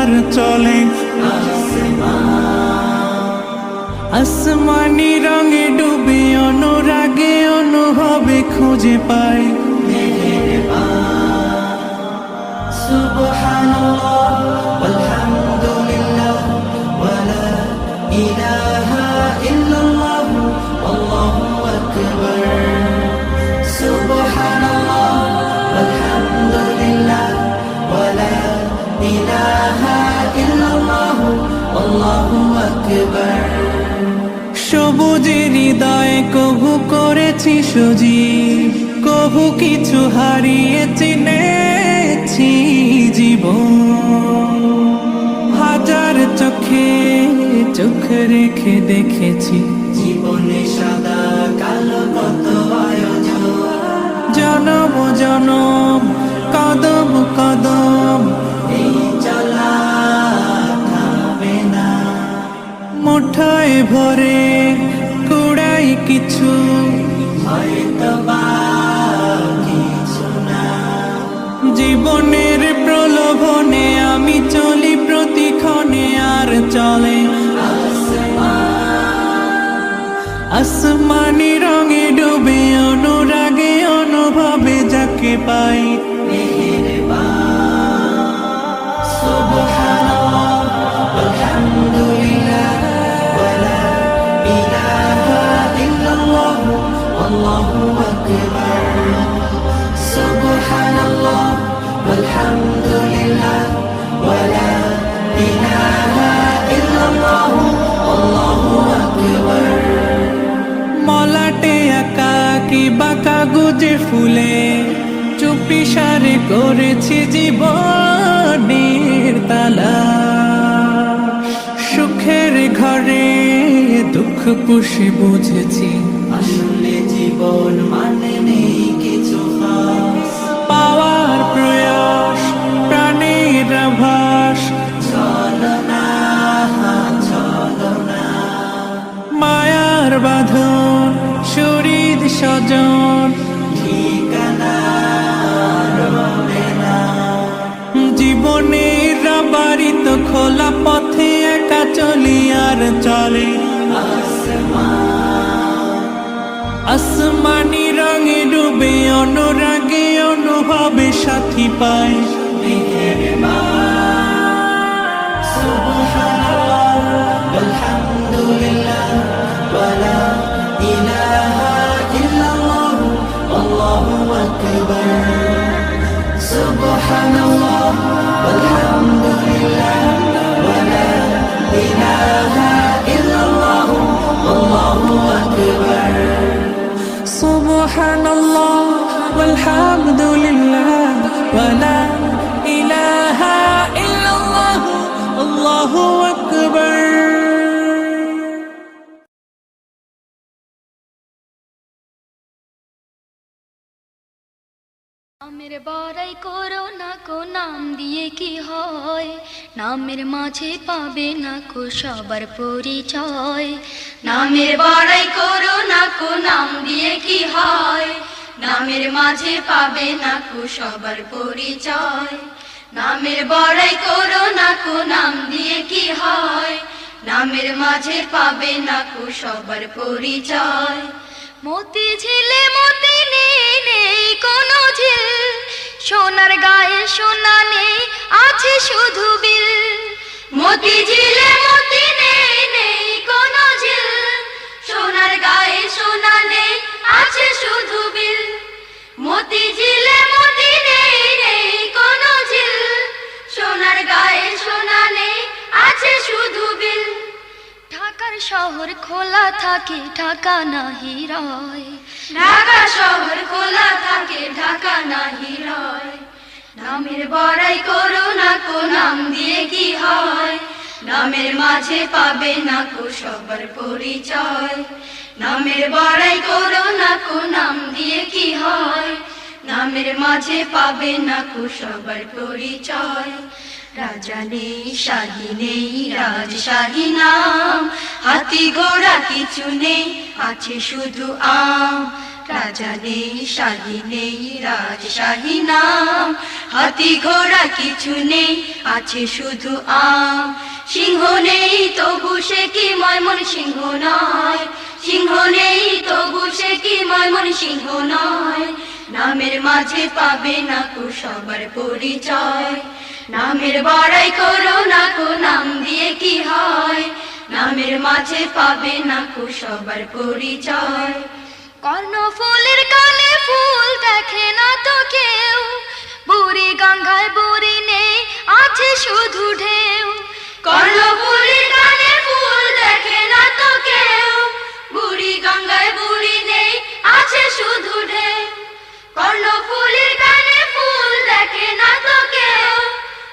আর চলে। আসমানি রঙে ডুবে অনুরাগে অনুভবে খুঁজে পাই। সুবহানাল্লাহ আলহামদুলিল্লাহ ওয়ালা ইলাহা ইল্লাল্লাহ হৃদয়ে কভু করেছি সুজি কভু কিছু হারিয়ে চিনেছি জীবন। হাজার চোখে চোখ রেখে দেখেছি জীবনে সাদা কালো কত আয়োজন। জনম জনম কদম কদম। এই চলা না। মুঠায় ভরে কিছু হয়তো জীবনের প্রলোভনে আমি চলি প্রতিক্ষণে আর চলে। আসমানি রঙে ডুবে অনুরাগে অনুভবে যাকে পাই। سبحان الله والحمد لله ولا إله إلا الله والله أكبر মলাটে একা কি বাঁকা গুজে ফুলে চুপি সারে করেছি জীবনের তালা সুখের ঘরে দুঃখ পুষে বুঝেছি আসলে জীবন মানে নেই কিছু পাওয়ার প্রয়াস প্রাণের না মায়ার বাঁধন শরীর স্বজন ঠিকানা জীবনের বাড়িত খোলা পথে একা চলি আর চলে ডুবে অনুরাগে অনুভবে সাথী পায় আলহামদুলিল্লাহ ওয়ালা ইলাহা والحمد لله ولا إله إلا الله الله أكبر নামের বড়াই করো না কো নাম দিয়ে কি হয় নামের মাঝে পাবে না কো সবার পরিচয় নামের বড়াই করো না কো নাম দিয়ে কি হয় নামের মাঝে পাবে না কো সবার পরিচয়। নামের বড়াই করো না কো, নাম দিয়ে কি হয়? নামের মাঝে পাবে না কো সবার পরিচয়। মতি ঝিলে মতি নেই নেই কোনো ঝিল। সোনার গায়ে সোনা নেই, আছে শুধু বিল। মতি ঝিলে মতি নেই নেই কোনো ঝিল। সোনার গায়ে সোনা নেই আছে শুধু বিল। মতি ঝিলে মতি নেই নেই কোনো ঝিল। সোনার গায়ে সোনা নেই আছে শুধু বিল। ঢাকার শহর খোলা থাকে ঢাকা নাহি রয়। ঢাকা শহর খোলা থাকে ঢাকা নাহি রয়। নামের বড়াই করো না কো নাম দিয়ে কি হয়? নামের মাঝে পাবে না কো সবার পরিচয়? নামের বড়াই করো না কো, নাম দিয়ে কি হয়? নামের মাঝে পাবে না কো সবার পরিচয়। রাজা নেই, শাহী নেই, রাজশাহী নাম। হাতি ঘোড়া কিছু নেই, আছে শুধু আম। রাজা নেই, শাহী নেই, রাজশাহী নাম। হাতি ঘোড়া কিছু নেই, আছে শুধু আম। সিংহ নেই তবু সে কি ময়মন সিংহ নয়। সিংহ নেই তবু সে কি ময়মন সিংহ নয়। নামের মাঝে পাবে না কো সবার পরিচয়। নামের বড়াই করো না কো নাম দিয়ে কি হয়। নামের মাঝে পাবে না কো সবার পরিচয়। কর্ণ ফুলের কানে ফুল দেখে না তো কেউ। বুড়ি গঙ্গায় বুড়ি নেই, আছে শুধু ঢেউ। কর্ণ ফুলের কানে ফুল দেখে না তো বুড়ি গঙ্গায় বুড়ি নেই, আছে শুধু ঢেউ। কর্ণ কানে ফুল দেখে না তো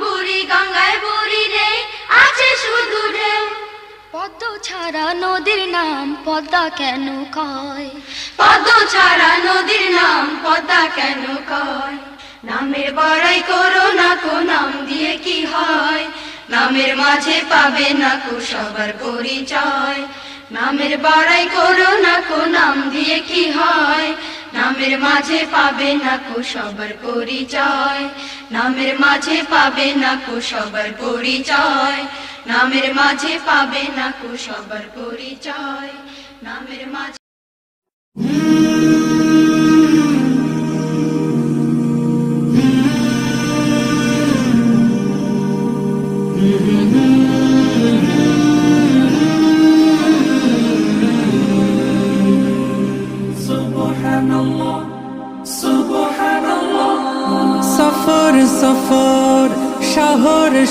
বুড়ি গঙ্গায় বুড়ি নেই, আছে শুধু ঢেউ। পদ্ম ছাড়া নদীর নাম পদ্মা কেন কয়? পদ্ম ছাড়া নদীর নাম পদ্মা কেন কয়? নামের বড়াই করো না, কো নাম দিয়ে কি নামের মাঝে পাবে না কো সবার পরিচয়। নামের বড়াই করো না কো নাম দিয়ে কি হয়? নামের মাঝে পাবে না কো সবার পরিচয়। নামের মাঝে পাবে না কো সবার পরিচয়। নামের মাঝে পাবে না কো সবার পরিচয়। নামের মাঝে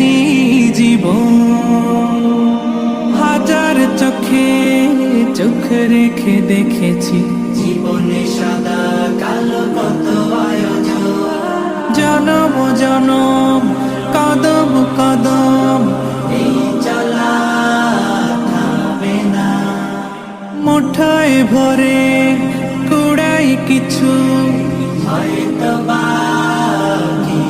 চিনেছি জীবন। হাজার চোখে চোখ রেখে দেখেছি। জীবনে সাদা কালো কত জনম জনম কদম কদম। এই চলা থামবে না। মুঠায় ভরে কুড়াই কিছু। হয়তো বা কিছু না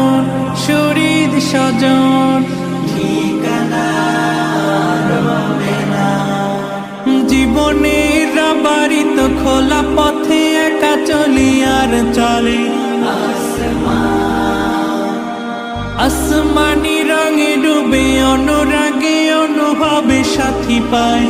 পথে একা চলি আর চলে। আসমানি রঙে ডুবে অনুরাগে অনুভবে সাথী পায়।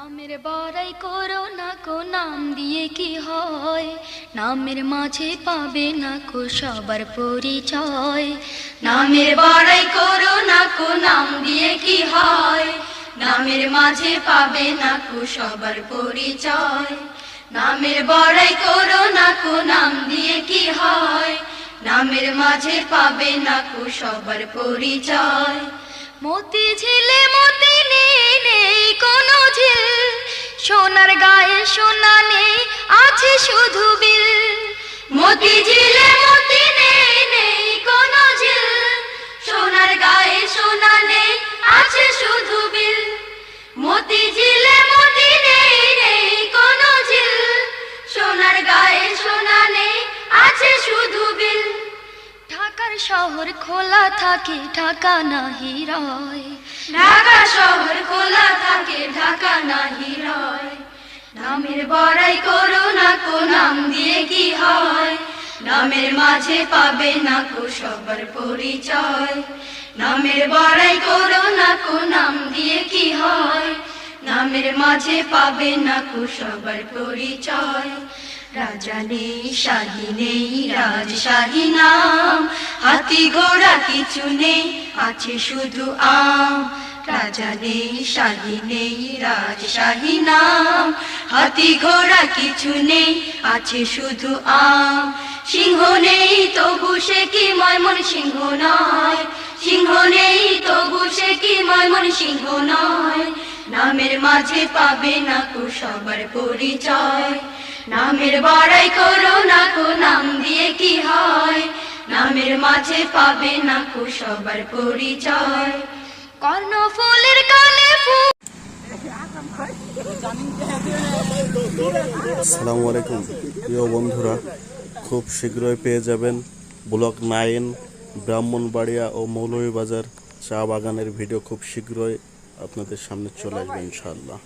নামের বড়াই করো না কো নাম দিয়ে কি হয়? নামের মাঝে পাবে না কো সবার পরিচয়। নামের বড়াই করো না কো নাম দিয়ে কি হয়? নামের মাঝে পাবে না কো সবার পরিচয়। নামের বড়াই করো না কো নাম দিয়ে কি হয়? নামের মাঝে পাবে না কো সবার পরিচয়। মতি ঝিলে মতি নেই নেই কোনো ঝিল। সোনার গায়ে সোনা নেই, আছে শুধু বিল। মতি ঝিলে মতি থাকে, ঢাকা নাহি রয়। ঢাকা শহর খোলা থাকে, ঢাকা নাহি রয়। নামের বড়াই করো না কো, নাম দিয়ে কি হয়? নামের মাঝে পাবে না কো সবার পরিচয়। নামের বড়াই করো না কো, নাম দিয়ে কি হয়? নামের মাঝে পাবে না কো সবার পরিচয়। রাজা নেই শাহী নেই রাজশাহী নাম। হাতি ঘোড়া কিছু নেই, আছে শুধু আম। রাজা নেই শাহী নেই রাজশাহী নাম। হাতি ঘোড়া কিছু নেই, আছে শুধু আম। সিংহ নেই, তবু সে কি ময়মন সিংহ নয়। সিংহ নেই, তবু সে কি ময়মন সিংহ নয়। নামের মাঝে পাবে না কো সবার পরিচয়। নামের বড়াই করো না কো, নাম দিয়ে কি হয়? নামের মাঝে পাবে না কো সবার পরিচয়। কর্ণফুলের কানে ফুল আসসালামু আলাইকুম, প্রিয় বন্ধুরা, খুব শীঘ্রই পেয়ে যাবেন ব্লক নাইন, ব্রাহ্মণবাড়িয়া ও মৌলভীবাজার চা বাগানের ভিডিও খুব শীঘ্রই আপনাদের সামনে চলে আসবে, ইনশাআল্লাহ।